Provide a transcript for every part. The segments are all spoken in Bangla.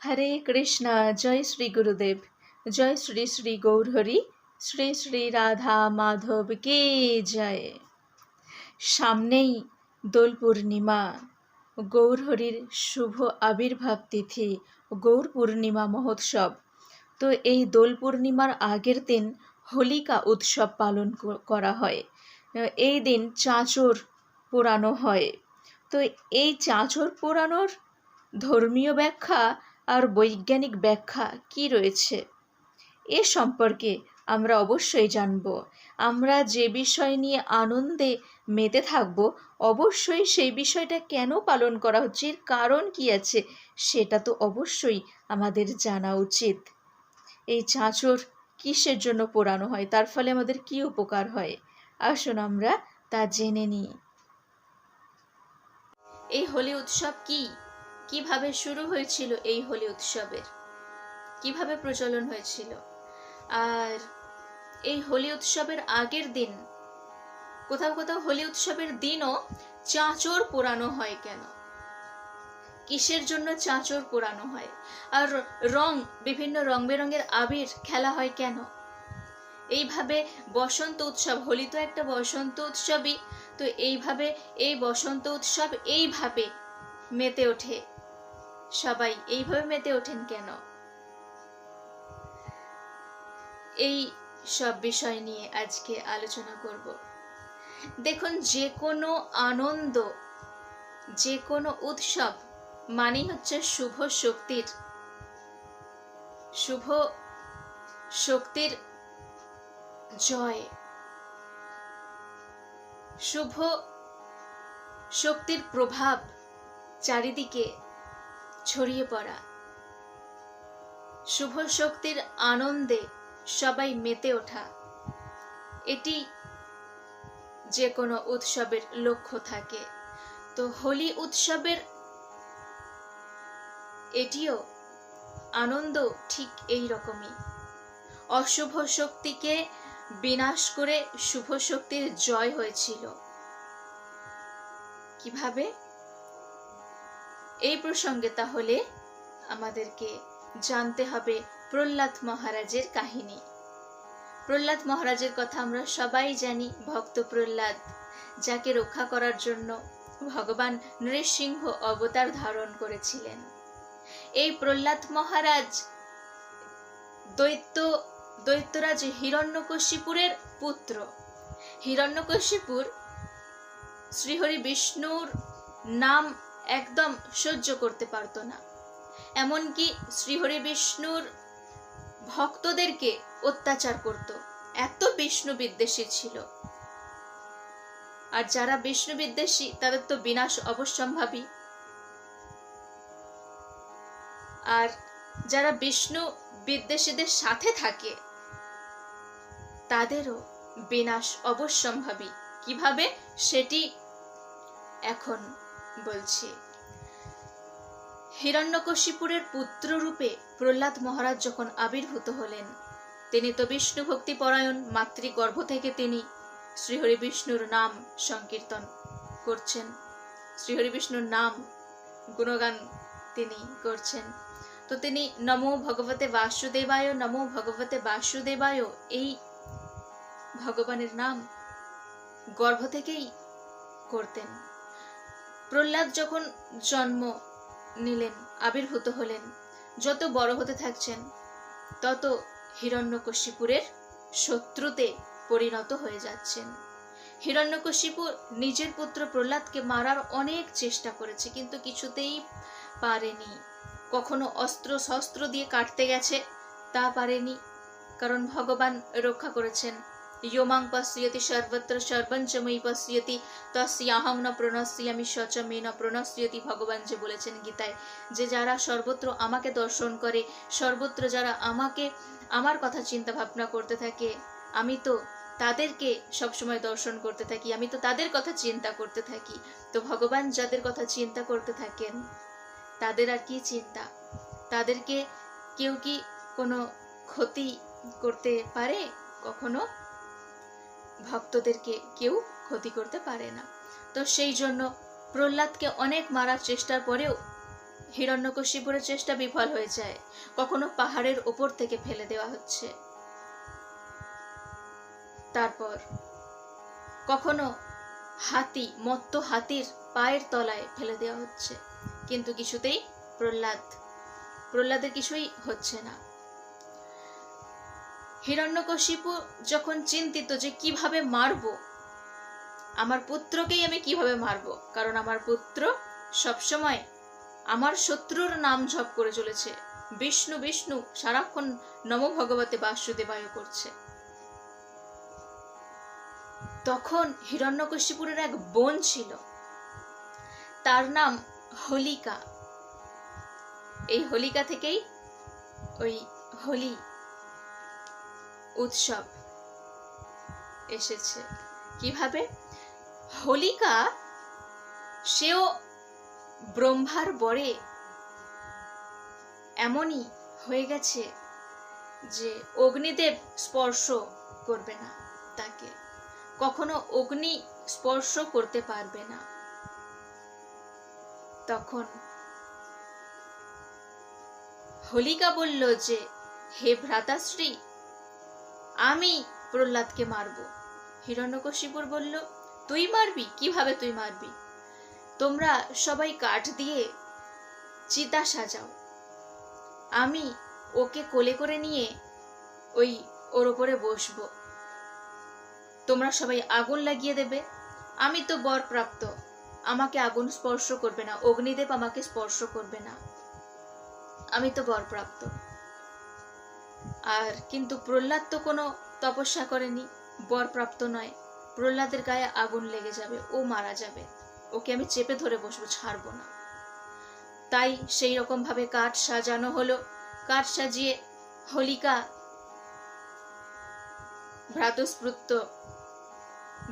হরে কৃষ্ণ, জয় শ্রী গুরুদেব, জয় শ্রী শ্রী গৌরহরি, শ্রী শ্রী রাধা মাধব কে জয়। সামনেই দোল পূর্ণিমা, গৌরহরির শুভ আবির্ভাব তিথি, গৌর পূর্ণিমা মহোৎসব। তো এই দোল পূর্ণিমার আগের দিন হোলিকা উৎসব পালন করা হয়। এই দিন চাঁচর পোড়ানো হয়। তো এই চাঁচর পোড়ানোর ধর্মীয় ব্যাখ্যা আর বৈজ্ঞানিক ব্যাখ্যা কি রয়েছে? এ সম্পর্কে আমরা অবশ্যই জানব। আমরা যে বিষয় নিয়ে আনন্দে মেতে থাকব, অবশ্যই সেই বিষয়টা কেন পালন করা হচ্ছে কারণ কি আছে, সেটা তো অবশ্যই আমাদের জানা উচিত। এই চাঁচর কিসের জন্য পোড়ানো হয়, তার ফলে আমাদের কি উপকার হয়? আসুন আমরা তা জেনে নিই। এই হোলি উৎসব কি? কীভাবে শুরু হয়েছিল এই হোলি উৎসবের? কীভাবে প্রচলন হয়েছিল? আর এই হোলি উৎসবের আগের দিন, কোথাও কোথাও হোলি উৎসবের দিনও চাঁচর পোড়ানো হয় কেন? কিসের জন্য চাঁচর পোড়ানো হয়? আর রং, বিভিন্ন রং বেরঙের আবির খেলা হয় কেন? এইভাবে বসন্ত উৎসব, হোলি তো একটা বসন্ত উৎসবই, তো এইভাবে এই বসন্ত উৎসব এইভাবে মেতে ওঠে। সবাই এইভাবে মেতে ওঠেন কেন? এই সব বিষয় নিয়ে আজকে আলোচনা করব। দেখুন, যে কোনো আনন্দ, যে কোনো উৎসব মানেই হচ্ছে শুভ শক্তির শুভ শক্তির জয়। শুভ শক্তির প্রভাব চারিদিকে ছড়িয়ে পড়া। শুভ শক্তির আনন্দে সবাই মেতে ওঠা। এটি যে কোনো উৎসবের লক্ষ্য থাকে। তো হোলি উৎসবের এটিও আনন্দ ঠিক এই রকমই। অশুভ শক্তিকে বিনাশ করে শুভ শক্তির জয় হয়েছিল। কীভাবে? এই প্রসঙ্গে তাহলে আমাদেরকে জানতে হবে প্রহ্লাদ মহারাজের কাহিনী। প্রহ্লাদ মহারাজের কথা আমরা সবাই জানি, ভক্ত প্রহ্লাদ, যাকে রক্ষা করার জন্য ভগবান নৃসিংহ অবতার ধারণ করেছিলেন। এই প্রহ্লাদ মহারাজ দৈত্য, দৈত্যরাজ হিরণ্যকশিপুরের পুত্র। হিরণ্যকশিপুর শ্রীহরি বিষ্ণুর নাম একদম সহ্য করতে পারত না। এমনকি শ্রীহরি বিষ্ণুর ভক্তদেরকে অত্যাচার করত। এত বিষ্ণু বিদ্বেষী ছিল। আর যারা বিষ্ণু বিদ্বেষী, তাদের তো বিনাশ অবশ্যম্ভাবী। আর যারা বিষ্ণু বিদ্বেষীদের সাথে থাকে, তাদেরও বিনাশ অবশ্যম্ভাবী। কীভাবে? সেটি এখন বলছি। হিরণ্যকশিপুরের পুত্র রূপে প্রহ্লাদ মহারাজ যখন আবির্ভূত হলেন, তিনি তো বিষ্ণু ভক্তি পরায়ণ, মাতৃগর্ভ থেকে তিনি শ্রীহরি বিষ্ণুর নাম সংকীর্তন করছেন। শ্রীহরি বিষ্ণুর নাম গুণগান তিনি করছেন। তো তিনি নমো ভগবতে বাসুদেবায়, নমো ভগবতে বাসুদেবায়, এই ভগবানের নাম গর্ভ থেকেই করতেন। প্রহ্লাদ যখন জন্ম নিলেন, আবির্ভূত হলেন, যত বড় হতে থাকছেন, তত হিরণ্যকশিপুরের শত্রুতে পরিণত হয়ে যাচ্ছেন। হিরণ্যকশিপু নিজের পুত্র প্রহ্লাদকে মারার অনেক চেষ্টা করেছে, কিন্তু কিছুতেই পারেনি। কখনো অস্ত্র শস্ত্র দিয়ে কাটতে গেছে, তা পারেনি, কারণ ভগবান রক্ষা করেছেন ইয়মাং পশ্যতি সর্বত্র সর্বঞ্চময়ী পশ্যতি তস্যাহং ন প্রণশ্যামি সচ মে ন প্রণশ্যতি ভগবান যে বলেছেন গীতায় যে যারা সর্বত্র আমাকে দর্শন করে, সর্বত্র যারা আমাকে, আমার কথা চিন্তা ভাবনা করতে থাকে, আমি তো তাদেরকে সবসময় দর্শন করতে থাকি, আমি তো তাদের কথা চিন্তা করতে থাকি। তো ভগবান যাদের কথা চিন্তা করতে থাকেন, তাদের আর কি চিন্তা? তাদেরকে কেউ কি কোনো ক্ষতি করতে পারে কখনো? ভক্তদেরকে কেউ ক্ষতি করতে পারে না। তো সেই জন্য প্রহ্লাদকে অনেক মারার চেষ্টার পরেও হিরণ্যকশিপুরের চেষ্টা বিফল হয়ে যায়। কখনো পাহাড়ের ওপর থেকে ফেলে দেওয়া হচ্ছে। তারপর কখনো হাতি, মত্ত হাতির পায়ের তলায় ফেলে দেওয়া হচ্ছে। কিন্তু কিছুতেই প্রহ্লাদ, প্রহ্লাদের কিছুই হচ্ছে না। হিরণ্যকশিপু যখন চিন্তিত যে কীভাবে মারব, আমার পুত্রকেই আমি কীভাবে মারব? কারণ আমার পুত্র সবসময় আমার শত্রুর নাম জপ করে চলেছে। বিষ্ণু বিষ্ণু, সারাক্ষণ নম ভগবতে বাসুদেবায় করছে। তখন হিরণ্যকশিপুরের এক বোন ছিল। তার নাম হোলিকা। এই হোলিকা থেকেই ওই হোলি উৎসব এসেছে। কীভাবে? হোলিকা সেও ব্রহ্মার বরে এমনই হয়ে গেছে যে অগ্নিদেব স্পর্শ করবে না তাকে। কখনো অগ্নি স্পর্শ করতে পারবে না। তখন হোলিকা বলল যে, হে ভ্রাতাশ্রী আমি প্রহ্লাদকে মারব। হিরণ্যকশিপুর বলল, তুই মারবি? কীভাবে তুই মারবি? তোমরা সবাই কাঠ দিয়ে চিতা সাজাও। আমি ওকে কোলে করে নিয়ে ওই ওর ওপরে বসবো। তোমরা সবাই আগুন লাগিয়ে দেবে। আমি তো বর প্রাপ্ত আমাকে আগুন স্পর্শ করবে না। অগ্নিদেব আমাকে স্পর্শ করবে না। আমি তো বর প্রাপ্ত আর কিন্তু প্রহ্লাদ তো কোনো তপস্যা করেনি বর প্রাপ্ত নয়। প্রহ্লাদের গায়ে আগুন লেগে যাবে, ও মারা যাবে। ওকে আমি চেপে ধরে বসবো, ছাড়বো না। তাই সেই রকম ভাবে কাঠ সাজানো হলো। কাঠ সাজিয়ে হোলিকা ভ্রাতুস্পুত্র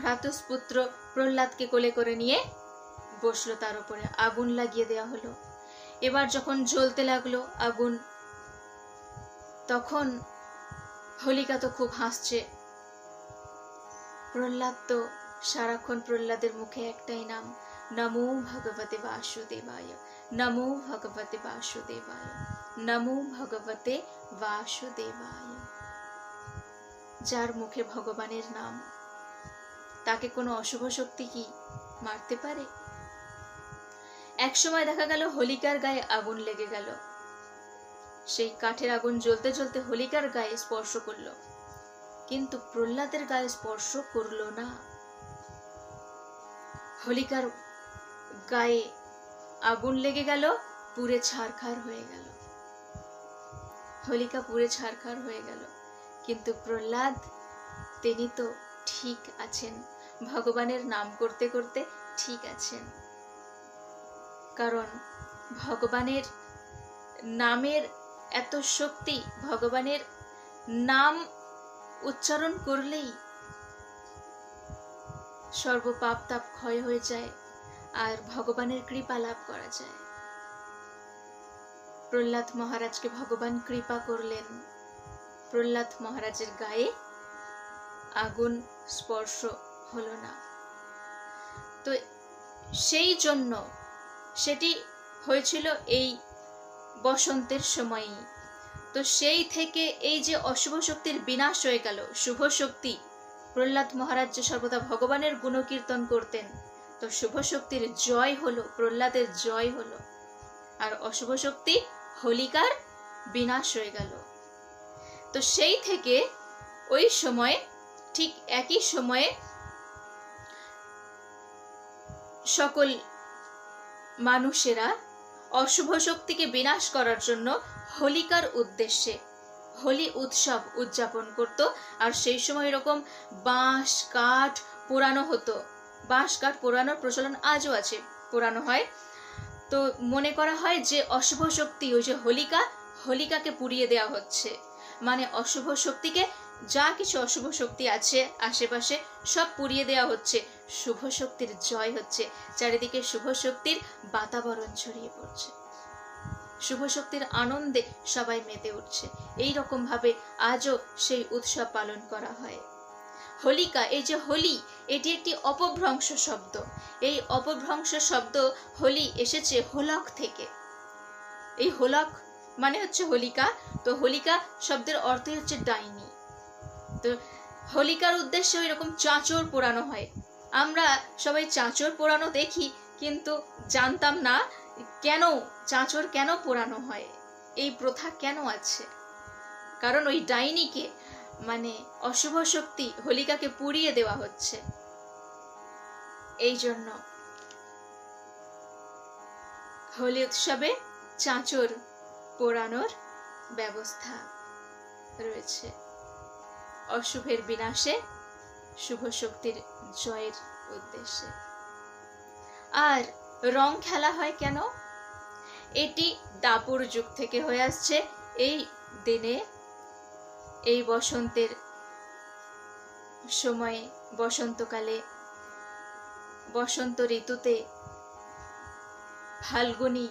ভ্রাতুস্পুত্র প্রহ্লাদকে কোলে করে নিয়ে বসল তার উপরে। আগুন লাগিয়ে দেওয়া হলো। এবার যখন জ্বলতে লাগল, আগুন তখন হোলিকা তো খুব হাসছে। প্রহ্লাদ তো সারাক্ষণ প্রহ্লাদের মুখে একটাই নাম, নমো ভগবতে বাসুদেবায়, নমো ভগবতে বাসুদেবায়, নমো ভগবতে বাসুদেবায়। যার মুখে ভগবানের নাম, তাকে কোনো অশুভ শক্তি কি মারতে পারে? এক সময় দেখা গেল হোলিকার গায়ে আগুন লেগে গেল। সেই কাঠের আগুন জ্বলতে জ্বলতে হোলিকার গায়ে স্পর্শ করল। কিন্তু প্রহ্লাদের গায়ে স্পর্শ করল না। হোলিকার গায়ে আগুন লেগে গেল পুরে ছারখার হয়ে গেল। হোলিকা পুরে ছারখার হয়ে গেল। কিন্তু প্রহ্লাদ, তিনি তো ঠিক আছেন। ভগবানের নাম করতে করতে ঠিক আছেন। কারণ ভগবানের নামের এত শক্তি ভগবানের নাম উচ্চারণ করলেই সর্বপাপ তাপ ক্ষয় হয়ে যায় আর ভগবানের কৃপা লাভ করা যায়। প্রহ্লাদ মহারাজকে ভগবান কৃপা করলেন। প্রহ্লাদ মহারাজের গায়ে আগুন স্পর্শ হলো না। তো সেই জন্য সেটি হয়েছিল এই বসন্তের সময়ই। তো সেই থেকে এই যে অশুভ শক্তির বিনাশ হয়ে গেল, শুভ শক্তি, প্রহ্লাদ মহারাজ যে সর্বদা ভগবানের গুণকীর্তন করতেন। তো শুভ শক্তির জয় হলো, প্রহ্লাদের জয় হলো। আর অশুভ শক্তি, হোলিকার বিনাশ হয়ে গেল। তো সেই থেকে ওই সময়ে, ঠিক একই সময়ে সকল মানুষেরা অশুভ শক্তিকে বিনাশ করার জন্য হোলিকার উদ্দেশ্যে। হোলি উৎসব উদযাপন করত আর সেই সময় এরকম বাঁশ, কাঠ পোড়ানো হতো। বাঁশ, কাঠ পোড়ানোর প্রচলন আজও আছে। পোড়ানো হয়। তো মনে করা হয় যে অশুভ শক্তি, ওই যে হোলিকা, হোলিকাকে পুড়িয়ে দেওয়া হচ্ছে। মানে অশুভ শক্তিকে যা কিছু অশুভ শক্তি আছে, আশেপাশে সব পুড়িয়ে দেওয়া হচ্ছে। শুভ শক্তির জয় হচ্ছে। চারিদিকে শুভ শক্তির বাতাবরণ ছড়িয়ে পড়ছে। শুভ শক্তির আনন্দে সবাই মেতে উঠছে। এই রকম ভাবে আজও সেই উৎসব পালন করা হয়। হোলিকা, এই যে হোলি, এটি একটি অপভ্রংশ শব্দ। এই অপভ্রংশ শব্দ হোলি এসেছে হোলক থেকে। এই হোলক মানে হচ্ছে হোলিকা। তো হোলিকা শব্দের অর্থই হচ্ছে ডাইনি। তো হোলিকার উদ্দেশ্যে এরকম চাঁচর পোড়ানো হয়। আমরা সবাই চাঁচর পোড়ানো দেখি, কিন্তু জানতাম না কেন চাঁচর কেন পোড়ানো হয়, এই প্রথা কেন আছে? কারণ ওই ডাইনিকে মানে অশুভ শক্তি হোলিকাকে পুড়িয়ে দেওয়া হচ্ছে। এই জন্য হোলি উৎসবে চাঁচর পোড়ানোর ব্যবস্থা রয়েছে। অশুভের বিনাশে শুভ শক্তির জয়ের উদ্দেশ্যে। আর রং খেলা হয় কেন? এটি দাপুর যুগ থেকে হয়ে আসছে। এই দিনে, এই বসন্তের সময়ে, বসন্তকালে, বসন্ত ঋতুতে ফাল্গুনী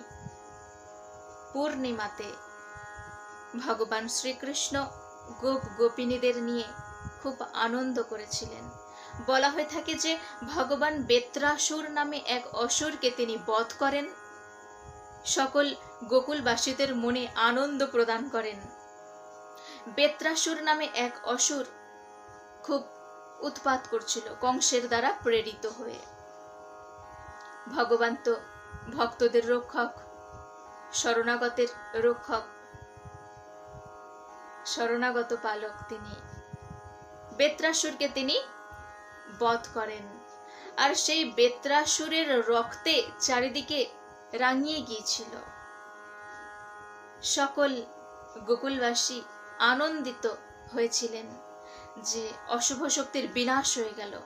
পূর্ণিমাতে ভগবান শ্রীকৃষ্ণ গোপ গোপিনীদের নিয়ে খুব আনন্দ করেছিলেন। বলা হয়ে থাকে যে, ভগবান বেত্রাসুর নামে এক অসুরকে তিনি বধ করেন। সকল গোকুলবাসীদের মনে আনন্দ প্রদান করেন। বেত্রাসুর নামে এক অসুর খুব উৎপাত করছিল কংসের দ্বারা প্রেরিত হয়ে। ভগবান তো ভক্তদের রক্ষক, শরণাগতের রক্ষক শরণাগত পালক তিনি। বেত্রাসুরকে তিনি বধ করেন। আর সেই বেত্রাসুরের রক্তে চারিদিকে রাঙিয়ে গিয়েছিল। সকল গোকুলবাসী আনন্দিত হয়েছিলেন যে অশুভ শক্তির বিনাশ হয়ে গেল।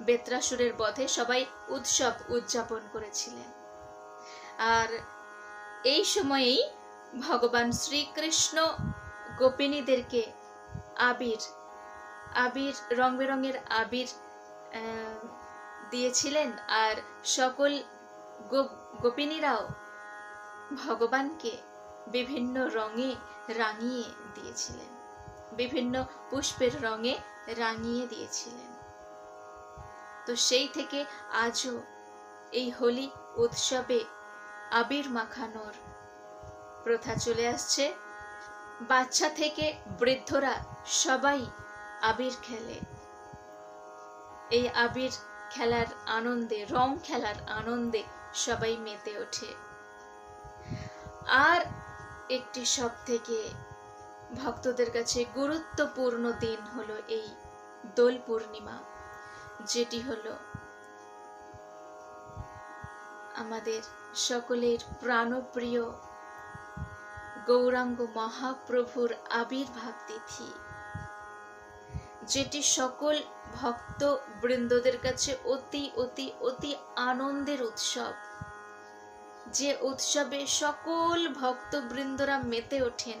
বেত্রাসুরের বধে সবাই উৎসব উদযাপন করেছিলেন। আর এই সময়েই ভগবান শ্রীকৃষ্ণ গোপিনীদেরকে আবির আবির রং বেরঙের আবির দিয়েছিলেন আর সকল গোপিনীরাও ভগবানকে বিভিন্ন রঙে রাঙিয়ে দিয়েছিলেন। বিভিন্ন পুষ্পের রঙে রাঙিয়ে দিয়েছিলেন। তো সেই থেকে আজও এই হোলি উৎসবে আবির মাখানোর প্রথা চলে আসছে। বাচ্চা থেকে বৃদ্ধরা সবাই আবির খেলে। এই আবির খেলার আনন্দে, রং খেলার আনন্দে সবাই মেতে ওঠে। আর একটি সব থেকে ভক্তদের কাছে গুরুত্বপূর্ণ দিন হলো এই দোল পূর্ণিমা, যেটি হলো আমাদের সকলের প্রাণপ্রিয় গৌরাঙ্গ মহাপ্রভুর আবির্ভাব তিথি, যেটি সকল ভক্ত বৃন্দদের কাছে অতি অতি অতি আনন্দের উৎসব। যে উৎসবে সকল ভক্তবৃন্দরা মেতে ওঠেন।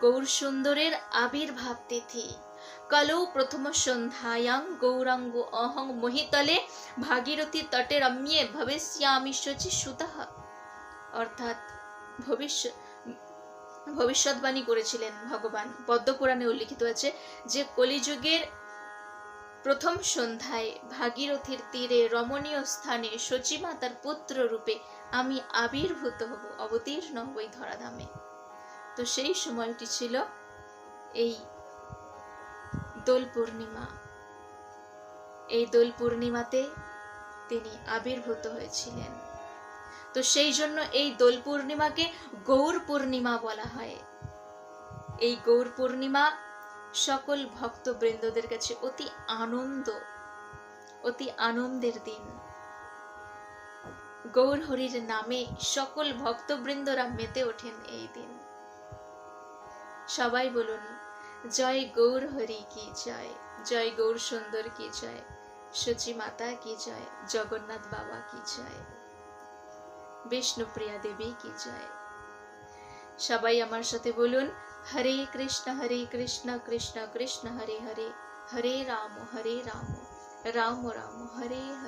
গৌর সুন্দরের আবির্ভাব তিথি, কলৌ প্রথম সন্ধ্যায়াং গৌরাঙ্গ অহং মহিতলে ভাগীরথী তটে রম্যে ভবিষ্যামি শচি সুতঃ অর্থাৎ ভবিষ্যৎ ভবিষ্যৎবাণী করেছিলেন ভগবান। পদ্মপুরাণে উল্লিখিত আছে যে, কলিযুগের প্রথম সন্ধ্যায় ভাগীরথীর তীরে রমণীয় স্থানে সচিমাতার পুত্র রূপে আমি আবির্ভূত হব, অবতীর্ণ হব এই ধরাধামে। তো সেই সময়টি ছিল এই দোল পূর্ণিমা। এই দোল পূর্ণিমাতে তিনি আবির্ভূত হয়েছিলেন। তো সেই জন্য এই দোল পূর্ণিমাকে গৌর পূর্ণিমা বলা হয়। এই গৌর পূর্ণিমা সকল ভক্তবৃন্দদের কাছে অতি আনন্দ, অতি আনন্দের দিন। গৌর হরির নামে সকল ভক্তবৃন্দরা মেতে ওঠেন এই দিন। সবাই বলুন, জয় গৌর হরি কি জয় জয় গৌর সুন্দর কি জয় সচি মাতা কি জয়, জগন্নাথ বাবা কি জয়। বিষ্ণুপ্রিয়া দেবী কি জয় সবাই আমার সাথে বলুন হরে কৃষ্ণ হরে কৃষ্ণ কৃষ্ণ কৃষ্ণ হরে হরে হরে রাম হরে রাম রাম রাম হরে হরে